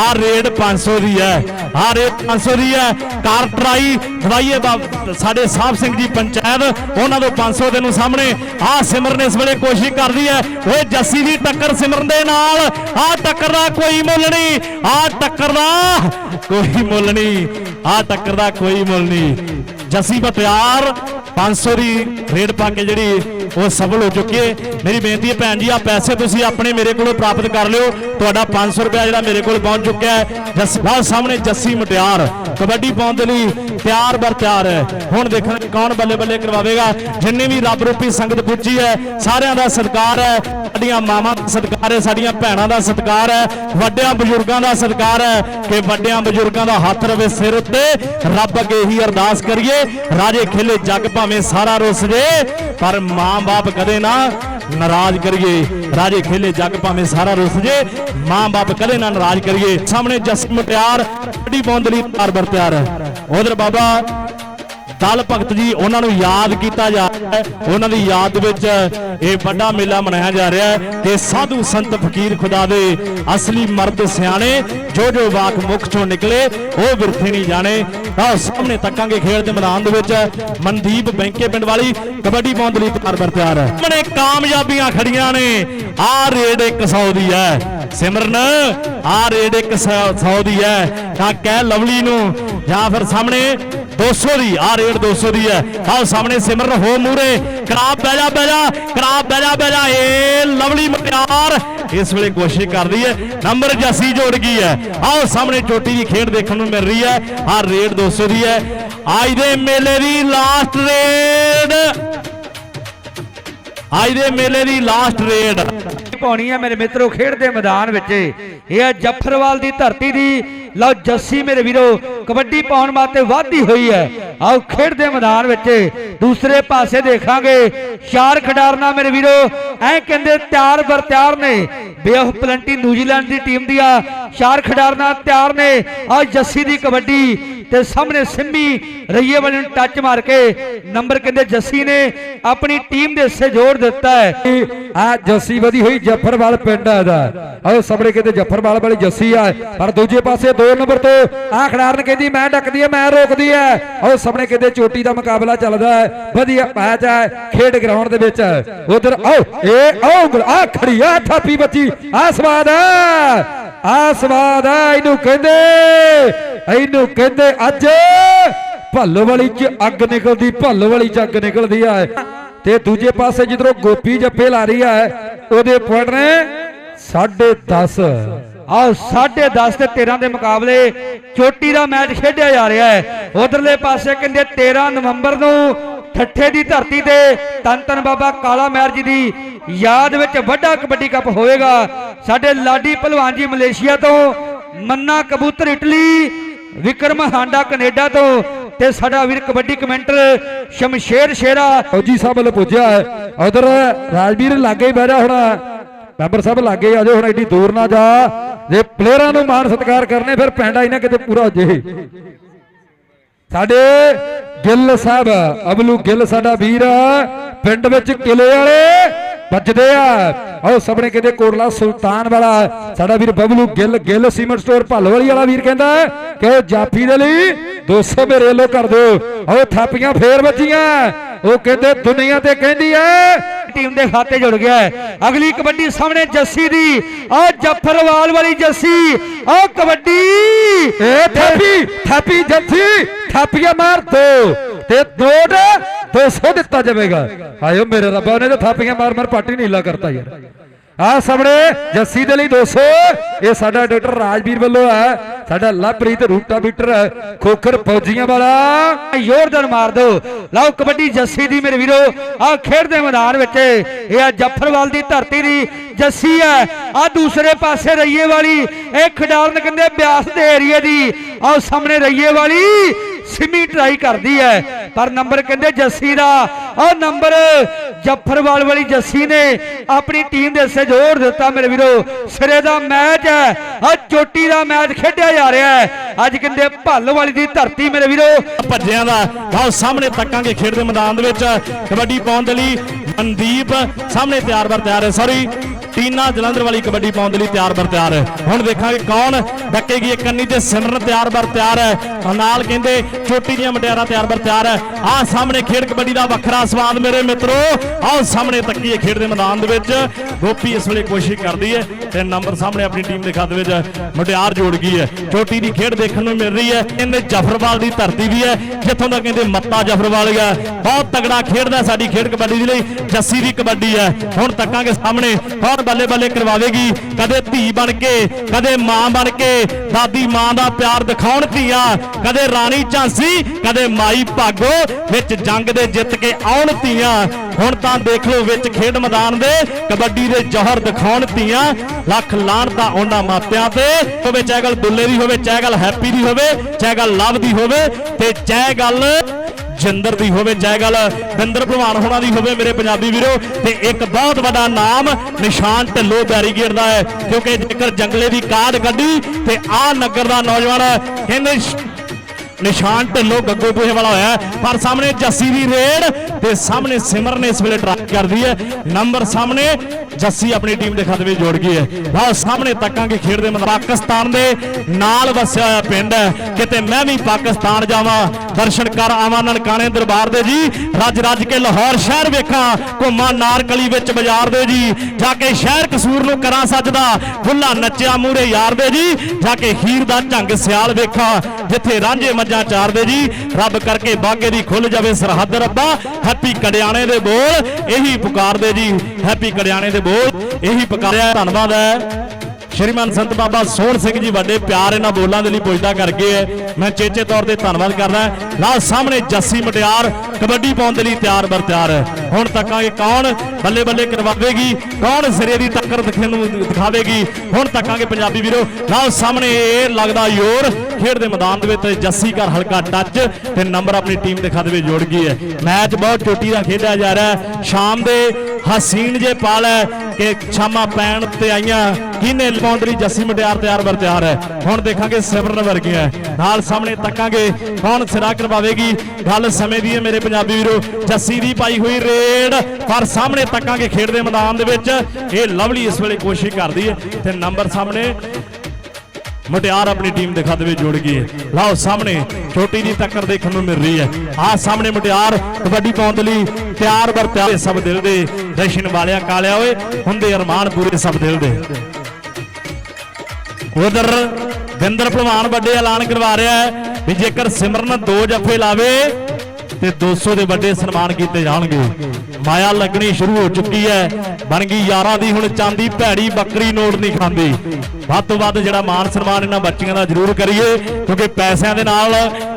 ਆ ਰੇਡ 500 ਦੀ ਹੈ। ਆ ਰੇਡ 500 ਦੀ ਹੈ। ਕਾਰ ਟਰਾਈ ਦਵਾਈਏ ਸਾਡੇ ਸਾਹਿਬ ਸਿੰਘ ਜੀ ਪੰਚਾਇਤ, ਉਹਨਾਂ ਤੋਂ 500 ਦੇ ਨੂੰ ਸਾਹਮਣੇ। ਆ ਸਿਮਰਨ ਇਸ ਵੇਲੇ ਕੋਸ਼ਿਸ਼ ਕਰਦੀ ਹੈ। ਓਏ ਜੱਸੀ ਦੀ ਟੱਕਰ ਸਿਮਰਨ ਦੇ ਨਾਲ। ਆ ਟੱਕਰ ਦਾ ਕੋਈ ਮੁੱਲ ਨਹੀਂ। ਆ ਟੱਕਰ ਦਾ ਕੋਈ ਮੁੱਲ ਨਹੀਂ। ਆ ਟੱਕਰ ਦਾ ਕੋਈ ਮੁੱਲ ਨਹੀਂ। ਜੱਸੀ ਬਤਿਆਰ 500 ਦੀ ਰੇਡ ਪਾ ਕੇ ਜਿਹੜੀ ਉਹ ਸਫਲ ਹੋ ਚੁੱਕੀ ਹੈ। ਮੇਰੀ ਬੇਨਤੀ ਹੈ ਭੈਣ ਜੀ ਆ ਪੈਸੇ ਤੁਸੀਂ ਆਪਣੇ ਮੇਰੇ ਕੋਲੋਂ ਪ੍ਰਾਪਤ ਕਰ ਲਿਓ। ਤੁਹਾਡਾ 500 ਰੁਪਏ ਜਿਹੜਾ ਮੇਰੇ ਕੋਲ ਪਹੁੰਚ ਚੁੱਕਿਆ ਹੈ। ਜੱਸੀ ਸਾਹਮਣੇ ਜੱਸੀ ਮਟਿਆਰ, ਕਬੱਡੀ ਪਾਉਣ ਦੇ ਲਈ ਤਿਆਰ ਬਰ ਤਿਆਰ ਹੈ। ਹੁਣ ਦੇਖਣ ਕੌਣ ਬੱਲੇ ਬੱਲੇ ਕਰਵਾਵੇਗਾ। ਜਿੰਨੇ ਵੀ ਰੱਬ ਰੂਪੀ ਸੰਗਤ ਪੁੱਜੀ ਹੈ, ਸਾਰਿਆਂ ਦਾ ਸਤਿਕਾਰ ਹੈ। ਸਾਡੀਆਂ ਮਾਵਾਂ ਦਾ ਸਤਿਕਾਰ ਹੈ, ਸਾਡੀਆਂ ਭੈਣਾਂ ਦਾ ਸਤਿਕਾਰ ਹੈ। ਵੱਡਿਆਂ ਬਜ਼ੁਰਗਾਂ ਦਾ ਸਤਿਕਾਰ ਹੈ ਕਿ ਵੱਡਿਆਂ ਬਜ਼ੁਰਗਾਂ ਦਾ ਹੱਥ ਰਵੇ ਸਿਰ ਉੱਤੇ। ਰੱਬ ਅੱਗੇ ਹੀ ਅਰਦਾਸ ਕਰੀਏ ਰਾਜੇ ਖੇਲੇ ਜੱਗ ਭਾਵੇਂ ਸਾਰਾ ਰੁੱਸ ਜੇ, ਪਰ ਮਾਂ-ਬਾਪ ਕਦੇ ਨਾ ਨਾਰਾਜ਼ ਕਰੀਏ। ਰਾਜੇ ਖੇਲੇ ਜੱਗ ਭਾਵੇਂ ਸਾਰਾ ਰੁੱਸ ਜੇ, ਮਾਂ-ਬਾਪ ਕਦੇ ਨਾ ਨਾਰਾਜ਼ ਕਰੀਏ। ਸਾਹਮਣੇ ਜਸਮ ਪਿਆਰ, ਵੱਡੀ ਬੌਂਦ ਲਈ ਤਿਆਰ ਬਰ ਪਿਆਰ। ਉਧਰ ਬਾਬਾ ਦਲ ਭਗਤ ਜੀ, ਉਹਨਾਂ ਨੂੰ ਯਾਦ ਕੀਤਾ ਜਾ ਰਿਹਾ ਹੈ। ਉਹਨਾਂ ਦੀ ਯਾਦ ਵਿੱਚ ਇਹ ਵੱਡਾ ਮੇਲਾ ਮਨਾਇਆ ਜਾ ਰਿਹਾ ਹੈ ਕਿ ਸਾਧੂ ਸੰਤ ਫਕੀਰ ਖੁਦਾ ਦੇ ਅਸਲੀ ਮਰਦ ਸਿਆਣੇ ਜੋ ਜੋ ਵਾਕ ਮੁਖ ਚੋਂ ਨਿਕਲੇ, ਉਹ ਵਿਰਥੇ ਨਹੀਂ ਜਾਣੇ ਆਹ ਸਾਹਮਣੇ ਤੱਕਾਂਗੇ ਖੇਡ ਦੇ ਮੈਦਾਨ ਦੇ ਵਿੱਚ ਮਨਦੀਪ ਬੈਂਕੇ ਪਿੰਡ ਵਾਲੀ, ਕਬੱਡੀ ਪਾਉਣ ਦੇ ਲਈ ਤਿਆਰ ਬਰ ਤਿਆਰ ਹੈ। ਸਾਹਮਣੇ ਕਾਮਯਾਬੀਆਂ ਖੜੀਆਂ ਨੇ ਆਹ ਰੇਡ 100 ਦੀ ਹੈ। ਸਿਮਰਨ ਆਹ ਰੇਡ 100 ਦੀ ਹੈ। ਤਾਂ ਕਹਿ ਲਵਲੀ ਨੂੰ, ਜਾਂ ਫਿਰ ਸਾਹਮਣੇ 200 ਦੀ ਆ ਰੇਡ 200 ਦੀ ਹੈ ਆਓ ਸਾਹਮਣੇ ਸਿਮਰਨ ਹੋ ਮੂਰੇ ਕਰਾਬ ਬਹਿ ਜਾ ਬਹਿ ਜਾ ਕਰਾਬ ਏ ਲਵਲੀ ਮਟਿਆਰ ਇਸ ਵੇਲੇ ਕੋਸ਼ਿਸ਼ ਕਰਦੀ ਹੈ ਨੰਬਰ ਜੱਸੀ ਜੋੜ ਗਈ ਹੈ ਆਓ ਸਾਹਮਣੇ ਚੋਟੀ ਦੀ ਖੇਡ ਦੇਖਣ ਨੂੰ ਮਿਲ ਰਹੀ ਹੈ ਆ ਰੇਡ 200 ਦੀ ਹੈ ਅੱਜ ਦੇ ਮੇਲੇ ਦੀ ਲਾਸਟ ਰੇਡ ਅੱਜ ਦੇ ਮੇਲੇ ਦੀ ਲਾਸਟ ਰੇਡ ਪਾਉਣੀ ਹੈ ਮੇਰੇ ਮਿੱਤਰੋ ਖੇਡ ਦੇ ਮੈਦਾਨ ਵਿੱਚ ਇਹ ਹੈ ਜਫ਼ਰਵਾਲ ਦੀ ਧਰਤੀ ਦੀ ਲਓ ਜੱਸੀ ਮੇਰੇ ਵੀਰੋ, ਕਬੱਡੀ ਪਾਉਣ ਵਾਸਤੇ ਵਾਧੀ ਹੋਈ ਹੈ। ਆਓ ਖੇਡ ਦੇ ਮੈਦਾਨ ਵਿੱਚ ਦੂਸਰੇ ਪਾਸੇ ਦੇਖਾਂਗੇ। ਚਾਰ ਖਿਡਾਰਨਾ ਮੇਰੇ ਵੀਰੋ, ਐ ਕਹਿੰਦੇ ਤਿਆਰ ਬਰ ਤਿਆਰ ਨੇ। ਬੇ ਪਲੰਟੀ ਨਿਊਜ਼ੀਲੈਂਡ ਦੀ ਟੀਮ ਦੀ ਆ ਚਾਰ ਖਿਡਾਰਨਾ ਤਿਆਰ ਨੇ। ਆ ਜੱਸੀ ਦੀ ਕਬੱਡੀ ਤੇ ਸਾਹਮਣੇ ਸਿੰਮੀ ਰਈਏ ਵਾਲੇ ਨੂੰ ਟੱਚ ਮਾਰ ਕੇ ਨੰਬਰ ਕਹਿੰਦੇ ਜੱਸੀ ਨੇ, ਆਪਣੀ ਟੀਮ ਦੇ ਹਿੱਸੇ ਜੋੜ ਦਿੱਤਾ ਹੈ। ਆ ਜੱਸੀ ਵਧੀ ਹੋਈ ਜੱਫਰਵਾਲ ਪਿੰਡ ਆ ਇਹਦਾ। ਆਹ ਸਾਹਮਣੇ ਕਿਤੇ ਜੱਫਰਵਾਲ ਵਾਲੀ ਜੱਸੀ ਆ, ਪਰ ਦੂਜੇ ਪਾਸੇ 2 ਨੰਬਰ ਤੋਂ ਆ ਖਿਡਾਰਨ ਕਹਿੰਦੀ ਮੈਂ ਡੱਕਦੀ ਆ, ਮੈਂ ਰੋਕਦੀ ਆ। ਆਹ ਸਾਹਮਣੇ ਕਿਤੇ ਚੋਟੀ ਦਾ ਮੁਕਾਬਲਾ ਚੱਲਦਾ ਹੈ। ਵਧੀਆ ਮੈਚ ਹੈ ਖੇਡ ਗਰਾਊਂਡ ਦੇ ਵਿੱਚ। ਉਧਰ ਆਓ, ਇਹ ਆਓ ਉਂਗਲ ਆ ਖੜੀ ਆ, ਥਾਪੀ ਬੱਚੀ ਆ ਸਵਾਦ ਆ ਆ ਸਵਾਦ ਆ ਇਹਨੂੰ ਕਹਿੰਦੇ ਇਹਨੂੰ ਕਹਿੰਦੇ ਅੱਜ ਭੱਲੋ ਵਾਲੀ ਚ ਅੱਗ ਨਿਕਲਦੀ ਭੱਲੋ ਵਾਲੀ ਚ ਅੱਗ ਨਿਕਲਦੀ ਆ। ਤੇ ਦੂਜੇ ਪਾਸੇ ਜਿੱਧਰੋਂ ਗੋਪੀ ਜੱਫੇ ਲਾ ਰਹੀ ਹੈ ਉਹਦੇ ਪੁਆਇੰਟ ਨੇ 10.5 ਆਹ 10.5 ਤੇ 13 ਦੇ ਮੁਕਾਬਲੇ ਚੋਟੀ ਦਾ ਮੈਚ ਖੇਡਿਆ ਜਾ ਰਿਹਾ ਹੈ। ਉਧਰਲੇ ਪਾਸੇ ਕਹਿੰਦੇ 13 ਨਵੰਬਰ ਨੂੰ ਠੱਠੇ ਦੀ ਧਰਤੀ ਤੇ ਤਨ ਤਨ ਬਾਬਾ ਕਾਲਾ ਮਹਿਰ ਜੀ ਦੀ ਯਾਦ ਵਿੱਚ ਵੱਡਾ ਕਬੱਡੀ ਕੱਪ ਹੋਵੇਗਾ। ਸਾਡੇ ਲਾਡੀ ਭਲਵਾਨ ਜੀ ਮਲੇਸ਼ੀਆ ਤੋਂ, ਮੰਨਾ ਕਬੂਤਰ ਇਟਲੀ, ਵਿਕਰਮ ਹਾਂਡਾ ਕੈਨੇਡਾ ਤੋਂ ਤੇ ਸਾਡਾ ਵੀਰ ਕਬੱਡੀ ਕਮੈਂਟਰ ਸ਼ਮਸ਼ੇਰ ਸ਼ੇਰਾ। ਫੌਜੀ ਸਾਹਿਬ ਵੱਲੋਂ ਪੁੱਜਿਆ ਹੈ। ਉਧਰ ਰਾਜਵੀਰ ਲਾਗੇ ਹੀ ਬਹਿ ਜਾ ਹੁਣ। ਮੈਂਬਰ ਸਾਹਿਬ ਲਾਗੇ ਆ ਜਾਓ, ਹੁਣ ਐਡੀ ਦੂਰ ਨਾ ਜਾ। ਜੇ ਪਲੇਅਰਾਂ ਨੂੰ ਮਾਣ ਸਤਿਕਾਰ ਕਰਨੇ, ਫਿਰ ਪੈਂਡਾ ਹੀ ਨਾ ਕਿਤੇ ਪੂਰਾ ਹੋ ਜੇ। ਸਾਡੇ ਗਿੱਲ ਸਾਹਿਬ ਅਬਲੂ ਗਿੱਲ ਸਾਡਾ ਵੀਰ ਪਿੰਡ ਵਿੱਚ ਕਿਲੇ ਵਾਲੇ ਵੱਜਦੇ ਆ। ਆਓ ਸਾਹਮਣੇ ਕਿਤੇ ਕੋਟਲਾ ਸੁਲਤਾਨ ਵਾਲਾ ਸਾਡਾ ਵੀਰ ਬਬਲੂ ਗਿੱਲ ਗਿੱਲ ਸੀਮੈਂਟ ਸਟੋਰ ਭੱਲਵਾਲੀ ਵਾਲਾ ਵੀਰ ਕਹਿੰਦਾ ਕਿ ਜਾਫੀ ਦੇ ਲਈ 200 ਮੇਰੇ ਲੋ ਕਰ ਦਿਓ। ਆਓ ਥਾਪੀਆਂ ਫੇਰ ਵੱਜੀਆਂ। ਉਹ ਕਹਿੰਦੇ ਦੁਨੀਆ ਤੇ ਕਹਿੰਦੀ ਐ ਟੀਮ ਦੇ ਖਾਤੇ ਜੁੜ ਗਿਆ ਅਗਲੀ ਕਬੱਡੀ ਸਾਹਮਣੇ ਜੱਸੀ ਦੀ ਆ ਜੱਫਰਵਾਲ ਵਾਲੀ ਜੱਸੀ ਆ ਕਬੱਡੀ। ਏ ਥਾਪੀ। ਥਾਪੀ ਜੱਥੀ ਥਾਪੀਆਂ ਮਾਰ ਦੋ ਤੇ ਨੋਟ 200 ਦਿੱਤਾ ਜਾਵੇਗਾ। ਆਇਓ ਮੇਰੇ ਰੱਬਾ ਨੇ ਤਾਂ ਥਾਪੀਆਂ ਮਾਰ ਮਾਰ ਪਾਟੀ ਨੀਲਾ ਕਰਤਾ ਯਾਰ। ਆ ਸਾਹਮਣੇ ਜੱਸੀ ਦੇ ਲਈ 200 ਇਹ ਸਾਡਾ ਡਾਕਟਰ ਰਾਜਵੀਰ ਵੱਲੋਂ ਹੈ। ਸਾਡਾ ਲਵਪ੍ਰੀਤ ਰੂਟਾ ਬੀਟਰ ਖੋਖਰ ਫੌਜੀਆਂ ਵਾਲਾ ਜ਼ੋਰਦਾਰ ਮਾਰ ਦੋ। ਲਓ ਕਬੱਡੀ ਜੱਸੀ ਦੀ ਮੇਰੇ ਵੀਰੋ, ਆ ਖੇਡ ਦੇ ਮੈਦਾਨ ਵਿੱਚ। ਇਹ ਆ ਜੱਫਰਵਾਲ ਦੀ ਧਰਤੀ ਦੀ ਜੱਸੀ ਹੈ। ਆ ਦੂਸਰੇ ਪਾਸੇ ਰਈਏ ਵਾਲੀ ਇਹ ਖਿਡਾਰਨ ਕਹਿੰਦੇ ਬਿਆਸ ਦੇ ਏਰੀਏ ਦੀ। ਆ ਸਾਹਮਣੇ ਰਈਏ ਵਾਲੀ। ਸਿਮੀ ਟਰਾਈ ਕਰਦੀ ਹੈ। ਪਰ ਨੰਬਰ ਕਹਿੰਦੇ ਜੱਸੀ ਦਾ। ਉਹ ਨੰਬਰ ਜੱਫਰਵਾਲ ਵਾਲੀ ਜੱਸੀ ਨੇ ਆਪਣੀ ਟੀਮ ਦੇ ਹਿੱਸੇ ਜੋੜ ਦਿੱਤਾ ਮੇਰੇ ਵੀਰੋ। ਸਿਰੇ ਦਾ ਮੈਚ ਹੈ। ਆ ਚੋਟੀ ਦਾ ਮੈਚ ਖੇਡਿਆ ਜਾ ਰਿਹਾ ਹੈ। ਅੱਜ ਕਹਿੰਦੇ ਭੱਲ ਵਾਲੀ ਦੀ ਧਰਤੀ ਮੇਰੇ ਵੀਰੋ। ਭੱਜਿਆਂ ਦਾ ਆਓ ਸਾਹਮਣੇ ਤੱਕਾਂਗੇ ਖੇਡ ਦੇ ਮੈਦਾਨ ਦੇ ਵਿੱਚ ਕਬੱਡੀ ਪਾਉਣ ਦੇ ਲਈ ਮਨਦੀਪ। ਸਾਹਮਣੇ ਤਿਆਰ ਬਰ ਤਿਆਰ ਹੈ। ਸੌਰੀ ਟੀਨਾ ਜਲੰਧਰ ਵਾਲੀ ਕਬੱਡੀ ਪਾਉਣ ਦੇ ਲਈ ਤਿਆਰ ਬਰ ਤਿਆਰ। ਹੈ ਹੁਣ ਦੇਖਾਂਗੇ ਕੌਣ ਡੱਕੇਗੀ ਕੰਨੀ ਤੇ ਸਿਮਰਨ ਤਿਆਰ ਬਰ ਤਿਆਰ। ਹੈ ਨਾਲ ਕਹਿੰਦੇ ਚੋਟੀ ਦੀਆਂ ਮਟਿਆਰਾਂ ਤਿਆਰ ਬਰ ਤਿਆਰ। ਹੈ ਆਹ ਸਾਹਮਣੇ ਖੇਡ ਕਬੱਡੀ ਦਾ ਵੱਖਰਾ ਸਵਾਦ ਮੇਰੇ ਮਿੱਤਰੋ। ਆਹ ਸਾਹਮਣੇ ਤੱਕੀਏ ਖੇਡ ਦੇ ਮੈਦਾਨ ਦੇ ਵਿੱਚ। ਗੋਪੀ ਇਸ ਵੇਲੇ ਕੋਸ਼ਿਸ਼ ਕਰਦੀ ਹੈ ਤੇ ਨੰਬਰ ਸਾਹਮਣੇ ਆਪਣੀ ਟੀਮ ਦੇ ਖਾਤੇ ਵਿੱਚ ਮਟਿਆਰ ਜੋੜ ਗਈ ਹੈ। ਚੋਟੀ ਦੀ ਖੇਡ ਦੇਖਣ ਨੂੰ ਮਿਲ ਰਹੀ ਹੈ। ਕਹਿੰਦੇ ਜਫਰਵਾਲ ਦੀ ਧਰਤੀ ਵੀ ਹੈ। ਜਿੱਥੋਂ ਦਾ ਕਹਿੰਦੇ ਮੱਤਾ ਜਫਰਵਾਲ ਹੈ ਬਹੁਤ ਤਗੜਾ ਖੇਡਦਾ ਸਾਡੀ ਖੇਡ ਕਬੱਡੀ ਦੇ ਲਈ। ਜੱਸੀ ਦੀ ਕਬੱਡੀ ਹੈ। ਹੁਣ ਤੱਕਾਂਗੇ ਸਾਹਮਣੇ। ਬਹੁਤ ਕੌਣ ਬੱਲੇ ਬੱਲੇ ਕਰਵਾਵੇਗੀ। ਕਦੇ ਧੀ ਬਣ ਕੇ, ਕਦੇ ਮਾਂ ਬਣ ਕੇ, ਦਾਦੀ ਮਾਂ ਦਾ ਪਿਆਰ ਦਿਖਾਉਣ ਧੀਆਂ। ਕਦੇ ਰਾਣੀ ਝਾਂਸੀ, ਕਦੇ ਮਾਈ ਭਾਗੋ, ਵਿੱਚ ਜੰਗ ਦੇ ਜਿੱਤ ਕੇ ਆਉਣ ਧੀਆਂ। ਹੁਣ ਤਾਂ ਦੇਖ ਲਓ ਵਿੱਚ ਖੇਡ ਮੈਦਾਨ ਦੇ, ਕਬੱਡੀ ਦੇ ਜੌਹਰ ਦਿਖਾਉਣ ਧੀਆਂ। ਲੱਖ ਲਾਹਣਤਾਂ ਉਹਨਾਂ ਮਾਪਿਆਂ ਤੇ, ਹੋਵੇ ਚਾਹੇ ਗੱਲ ਦੁੱਲੇ ਦੀ ਹੋਵੇ, ਚਾਹੇ ਗੱਲ ਹੈਪੀ ਦੀ ਹੋਵੇ, ਚਾਹੇ ਗੱਲ ਲਵ ਦੀ ਹੋਵੇ, ਤੇ ਚਾਹੇ ਗੱਲ ਜਿੰਦਰ ਦੀ ਹੋਵੇ ਚਾਹੇ ਗੱਲ ਬਿੰਦਰ ਭਲਵਾਨ ਹੋਣਾ ਦੀ ਹੋਵੇ ਮੇਰੇ ਪੰਜਾਬੀ ਵੀਰੋ। ਤੇ ਇੱਕ ਬਹੁਤ ਵੱਡਾ ਨਾਮ ਨਿਸ਼ਾਨ ਢਿੱਲੋਂ ਬੈਰੀਗੇਡ ਦਾ ਹੈ, ਕਿਉਂਕਿ ਜੇਕਰ ਜੰਗਲੇ ਦੀ ਕਾਢ ਕੱਢੀ, ਤੇ ਆ ਨਗਰ ਦਾ ਨੌਜਵਾਨ ਕਹਿੰਦੇ ਨਿਸ਼ਾਨ ਢਿੱਲੋਂ ਗੱਗੋ ਬੂਹੇ ਵਾਲਾ ਹੋਇਆ ਪਰ ਸਾਹਮਣੇ ਜੱਸੀ ਦੀ ਰੇਡ, ਤੇ ਸਾਹਮਣੇ ਸਿਮਰ ਨੇ ਇਸ ਵੇਲੇ ਟਰਾਈ ਕਰਦੀ ਹੈ। ਨੰਬਰ ਸਾਹਮਣੇ ਜੱਸੀ ਆਪਣੀ ਟੀਮ ਦੇ ਖਾਤੇ ਵਿੱਚ ਜੋੜ ਗਈ ਹੈ। ਲਓ ਸਾਹਮਣੇ ਤੱਕਾਂਗੇ ਖੇਡ ਦੇ ਪਾਕਿਸਤਾਨ ਦੇ ਨਾਲ ਵਸਿਆ ਹੋਇਆ ਪਿੰਡ ਹੈ। ਕਿਤੇ ਮੈਂ ਵੀ ਪਾਕਿਸਤਾਨ ਜਾਵਾਂ, ਦਰਸ਼ਨ ਕਰ ਆਵਾਂ ਨਨਕਾਣੇ ਦਰਬਾਰ ਦੇ ਜੀ। ਰੱਜ ਰੱਜ ਕੇ ਲਾਹੌਰ ਸ਼ਹਿਰ ਵੇਖਾਂ, ਘੁੰਮਾਂ ਨਾਰਕਲੀ ਵਿੱਚ ਬਾਜ਼ਾਰ ਦੇ ਜੀ। ਜਾ ਕੇ ਸ਼ਹਿਰ ਕਸੂਰ ਨੂੰ ਕਰਾਂ ਸੱਜਦਾ, ਬੁੱਲਾ ਨੱਚਿਆ ਮੂਰੇ ਯਾਰ ਦੇ ਜੀ। ਜਾ ਕੇ ਹੀਰ ਦਾ ਝੰਗ ਸਿਆਲ ਵੇਖਾਂ ਜਿੱਥੇ ਰਾਂਝੇ ਮੱਝਾਂ ਚਾਰਦੇ ਜੀ, ਰੱਬ ਕਰਕੇ ਬਾਗੇ ਦੀ ਖੁੱਲ ਜਾਵੇ ਸਰਹੱਦ ਰੱਬਾ, ਹੈਪੀ ਕੜਿਆਣੇ ਦੇ ਬੋਲ, ਇਹੀ ਪੁਕਾਰਦੇ ਜੀ, ਹੈਪੀ ਕੜਿਆਣੇ ਦੇ ਬੋਲ, ਇਹੀ ਪੁਕਾਰਿਆ, ਧੰਨਵਾਦ ਹੈ। ਸ਼੍ਰੀਮਾਨ ਸੰਤ ਬਾਬਾ ਸੋਹਣ ਸਿੰਘ ਜੀ, ਵੱਡੇ ਪਿਆਰ ਇਹਨਾਂ ਬੋਲਾਂ ਦੇ ਲਈ ਪੁੱਜਦਾ ਕਰਕੇ ਹੈ। ਮੈਂ ਚੇਚੇ ਤੌਰ ਤੇ ਧੰਨਵਾਦ ਕਰਦਾ ਲਓ ਸਾਹਮਣੇ ਜੱਸੀ ਮਟਿਆਰ ਕਬੱਡੀ ਪਾਉਣ ਦੇ ਲਈ ਤਿਆਰ ਬਰ ਤਿਆਰ ਹੈ। ਹੁਣ ਤੱਕਾਂਗੇ ਕੌਣ ਬੱਲੇ ਬੱਲੇ ਕਰਵਾਵੇਗੀ? ਕੌਣ ਸਿਰੇ ਦੀ ਟੱਕਰ ਦਿਖਣ ਨੂੰ ਦਿਖਾਵੇਗੀ? ਹੁਣ ਤੱਕਾਂਗੇ ਪੰਜਾਬੀ ਵੀਰੋ, ਨਾਲ ਸਾਹਮਣੇ ਇਹ ਲੱਗਦਾ ਯੋਰ ਖੇਡ ਦੇ ਮੈਦਾਨ ਦੇ ਵਿੱਚ ਜੱਸੀ ਘਰ ਹਲਕਾ ਟੱਚ ਤੇ ਨੰਬਰ ਆਪਣੀ ਟੀਮ ਦੇ ਖਾਤੇ ਵਿੱਚ ਜੋੜ ਗਈ ਹੈ। ਮੈਚ ਬਹੁਤ ਚੋਟੀ ਦਾ ਖੇਡਿਆ ਜਾ ਰਿਹਾ ਹੈ। ਸ਼ਾਮ ਦੇ ਹਸੀਨ ਜੇ ਪਾਲ ਹੈ ਕਿ ਸ਼ਾਮਾਂ ਪੈਣ ਤੇ ਆਈਆਂ ਕਿਹਨੇ ਬਾਉਂਡਰੀ ਜੱਸੀ ਮਟਿਆਰ ਤਿਆਰ ਬਰ ਤਿਆਰ ਹੈ। ਹੁਣ ਦੇਖਾਂਗੇ ਸਿਵਰਨ ਵਰਗੀਆਂ। ਨਾਲ ਸਾਹਮਣੇ ਤੱਕਾਂਗੇ ਕੌਣ ਸਿਰਾ ਕਰਵਾਵੇਗੀ? ਗੱਲ ਸਮੇਂ ਦੀ ਹੈ ਮੇਰੇ ਪੰਜਾਬੀ ਵੀਰੋ, ਜੱਸੀ ਦੀ ਪਾਈ ਹੋਈ ਰੇਡ। ਪਰ ਸਾਹਮਣੇ ਤੱਕਾਂਗੇ ਖੇਡ ਦੇ ਮੈਦਾਨ ਦੇ ਵਿੱਚ। ਇਹ ਲਵਲੀ ਇਸ ਵੇਲੇ ਕੋਸ਼ਿਸ਼ ਕਰਦੀ ਹੈ, ਤੇ ਨੰਬਰ ਸਾਹਮਣੇ ਮੁਟਿਆਰ ਆਪਣੀ ਟੀਮ ਦੇ ਖਾਤੇ ਵਿੱਚ ਜੁੜ ਗਈ ਹੈ। ਲਓ, ਸਾਹਮਣੇ ਛੋਟੀ ਦੀ ਟੱਕਰ ਦੇਖਣ ਨੂੰ ਮਿਲ ਰਹੀ ਹੈ। ਆਹ ਸਾਹਮਣੇ ਮੁਟਿਆਰ, ਕਬੱਡੀ ਪਾਉਣ ਦੇ ਲਈ ਤਿਆਰ ਬਰ ਤਿਆਰ ਸਭ ਦਿਲ ਦੇ। ਦਰਸ਼ਨ ਵਾਲਿਆ ਕਾਲਿਆ ਓਏ, ਹੁੰਦੇ ਅਰਮਾਨ ਪੂਰੇ ਸਭ ਦਿਲ ਦੇ। ਉਧਰ ਵਿੰਦਰ ਭਲਵਾਨ ਵੱਡੇ ਐਲਾਨ ਕਰਵਾ ਰਿਹਾ ਹੈ ਵੀ ਜੇਕਰ ਸਿਮਰਨ ਦੋ ਜੱਫੇ ਲਾਵੇ ਤੇ 200 ਦੇ ਵੱਡੇ ਸਨਮਾਨ ਕੀਤੇ ਜਾਣਗੇ। ਮਾਇਆ ਲੱਗਣੀ ਸ਼ੁਰੂ ਹੋ ਚੁੱਕੀ ਹੈ। ਬਣ ਗਈ ਯਾਰਾਂ ਦੀ। ਹੁਣ ਚਾਂਦੀ, ਭੈੜੀ, ਬੱਕਰੀ ਨੋਟ ਨਹੀਂ ਖਾਂਦੀ। ਵੱਧ ਤੋਂ ਵੱਧ ਜਿਹੜਾ ਮਾਨ ਸਨਮਾਨ ਇਹਨਾਂ ਬੱਚੀਆਂ ਦਾ ਜ਼ਰੂਰ ਕਰੀਏ, ਕਿਉਂਕਿ ਪੈਸਿਆਂ ਦੇ ਨਾਲ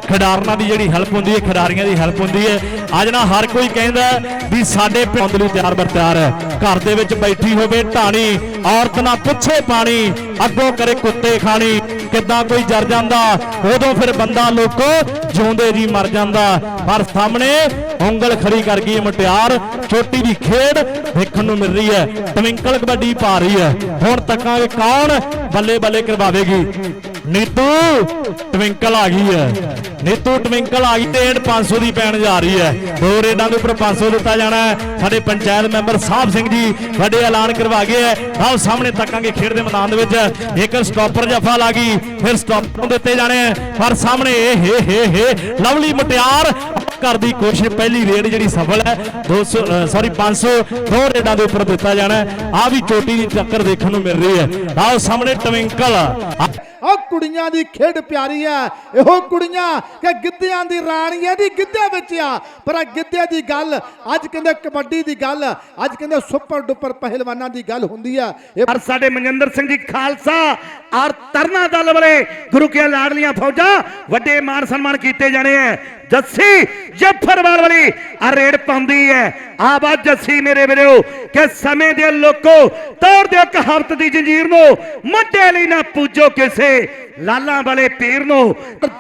ਖਿਡਾਰਨਾਂ ਦੀ ਜਿਹੜੀ ਹੈਲਪ ਹੁੰਦੀ ਹੈ, ਖਿਡਾਰੀਆਂ ਦੀ ਹੈਲਪ ਹੁੰਦੀ ਹੈ। ਅੱਜ ਨਾ ਹਰ ਕੋਈ ਕਹਿੰਦਾ ਵੀ ਸਾਡੇ ਪਿੰਡ ਲਈ ਤਿਆਰ ਬਰ ਤਿਆਰ ਹੈ। ਘਰ ਦੇ ਵਿੱਚ ਬੈਠੀ ਹੋਵੇ ਢਾਣੀ, ਔਰਤ ਨਾ ਪੁੱਛੇ ਪਾਣੀ, ਅੱਗੋਂ ਕਰੇ ਕੁੱਤੇ ਖਾਣੀ। ਕਿੱਦਾਂ ਕੋਈ ਜਰ ਜਾਂਦਾ, ਉਦੋਂ ਫਿਰ ਬੰਦਾ ਲੋਕੋ ਜਿਉਂਦੇ ਜੀ ਮਰ ਜਾਂਦਾ। ਪਰ ਸਾਹਮਣੇ ਉਂਗਲ ਖੜੀ ਕਰ ਗਈ ਇਹ ਮੁਟਿਆਰ ਛੋਟੀ ਦੀ ਖੇਡ ਦੇਖਣ ਨੂੰ ਮਿਲ ਰਹੀ ਹੈ। ਟਵਿੰਕਲ ਕਬੱਡੀ ਪਾ ਰਹੀ ਹੈ। ਹੁਣ ਤੱਕਾਂਗੇ ਕੌਣ ਬੱਲੇ ਬੱਲੇ ਕਰਵਾਵੇਗੀ? ਨੀਤੂ ਟਵਿੰਕਲ ਆ ਗਈ ਹੈ। ਨੀਤੂ ਟਵਿੰਕਲ ਆ ਗਈ ਤੇ ਰੇਡ 500 ਦੀ ਪੈਣ ਜਾ ਰਹੀ ਹੈ। ਦੋ ਰੇਡਾਂ ਦੇ ਉੱਪਰ 500 ਦਿੱਤਾ ਜਾਣਾ ਹੈ। ਸਾਡੇ ਪੰਚਾਇਤ ਮੈਂਬਰ ਸਾਹਿਬ ਸਿੰਘ ਜੀ ਵੱਡੇ ਐਲਾਨ ਕਰਵਾ ਗਏ ਹੈ। ਆਓ ਸਾਹਮਣੇ ਤੱਕਾਂਗੇ ਖੇਡ ਦੇ ਮੈਦਾਨ ਦੇ ਵਿੱਚ। ਇੱਕ ਸਟਾਪਰ ਜਫਾ ਲੱਗੀ ਫਿਰ ਸਟਾਪ ਦਿੱਤੇ ਜਾਣੇ ਹੈ। ਪਰ ਸਾਹਮਣੇ ਇਹ ਹੇ ਹੇ ਹੇ ਲਵਲੀ ਮਟਿਆਰ ਘਰ ਦੀ ਕੋਸ਼ਿਸ਼, ਪਹਿਲੀ ਰੇਡ ਜਿਹੜੀ ਸਫਲ ਹੈ। 200 ਸੌਰੀ 500 ਦੋ ਰੇਡਾਂ ਦੇ ਉੱਪਰ ਦਿੱਤਾ ਜਾਣਾ ਹੈ। ਆ ਵੀ ਚੋਟੀ ਦੀ ਟੱਕਰ ਦੇਖਣ ਨੂੰ ਮਿਲ ਰਹੀ ਹੈ। ਆਓ ਸਾਹਮਣੇ ਟਵਿੰਕਲ ਉਹ ਕੁੜੀਆਂ ਦੀ ਖੇਡ ਪਿਆਰੀ ਆ ਇਹੋ ਕੁੜੀਆਂ ਕਿ ਗਿੱਧਿਆਂ ਦੀ ਰਾਣੀ ਹੈ ਦੀ ਗਿੱਧੇ ਵਿੱਚ ਆ। ਪਰ ਗਿੱਧੇ ਦੀ ਗੱਲ, ਅੱਜ ਕਹਿੰਦੇ ਕਬੱਡੀ ਦੀ ਗੱਲ, ਅੱਜ ਕਹਿੰਦੇ ਸੁਪਰ ਡੁਪਰ ਪਹਿਲਵਾਨਾਂ ਦੀ ਗੱਲ ਹੁੰਦੀ ਆ ਪਰ ਸਾਡੇ ਮਨਜਿੰਦਰ ਸਿੰਘ ਜੀ ਖਾਲਸਾ ਔਰ ਤਰਨਾ ਦਲ ਵਾਲੇ ਗੁਰੂ ਕੇ ਲਾਡਲੀਆਂ ਫੌਜਾਂ ਵੱਡੇ ਮਾਨ ਸਨਮਾਨ ਕੀਤੇ ਜਾਣੇ ਐ। ਜੱਸੀ ਜਫਰਵਾਲ ਵਾਲੀ ਆ ਰੇਡ ਪਾਉਂਦੀ ਐ ਆ ਜੱਸੀ ਮੇਰੇ ਵੀਰੋ, ਕਿ ਸਮੇਂ ਦੇ ਲੋਕੋ, ਤੋੜ ਦਿਓ ਕਹਾਵਤ ਦੀ ਜੰਜੀਰ ਨੂੰ, ਮੱਡੇ ਲਈ ਨਾ ਪੂਜੋ ਕਿਸੇ, ਲਾਲਾਂ ਵਾਲੇ ਪੀਰ ਨੂੰ।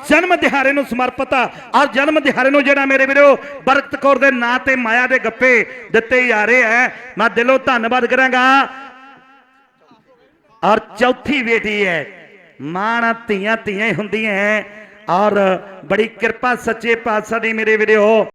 ਜਨਮ ਦਿਹਾੜੇ ਨੂੰ ਸਮਰਪਿਤ ਆ। ਔਰ ਜਨਮ ਦਿਹਾੜੇ ਨੂੰ ਜਿਹੜਾ ਮੇਰੇ ਵੀਰੋ, ਬਰਕਤ ਕੌਰ ਦੇ ਨਾਂ ਤੇ ਮਾਇਆ ਦੇ ਗੱਪੇ ਦਿੱਤੇ ਜਾ ਰਹੇ ਐ। ਮੈਂ ਦਿਲੋਂ ਧੰਨਵਾਦ ਕਰਾਂਗਾ। ਔਰ ਚੌਥੀ ਬੇਟੀ ਹੈ ਮਾਂ ਧੀਆਂ ਧੀਆਂ ਹੁੰਦੀਆਂ ਹੈ ਔਰ ਬੜੀ ਕਿਰਪਾ ਸੱਚੇ ਪਾਤਸ਼ਾਹ ਦੀ ਮੇਰੇ ਵੀਰੋ।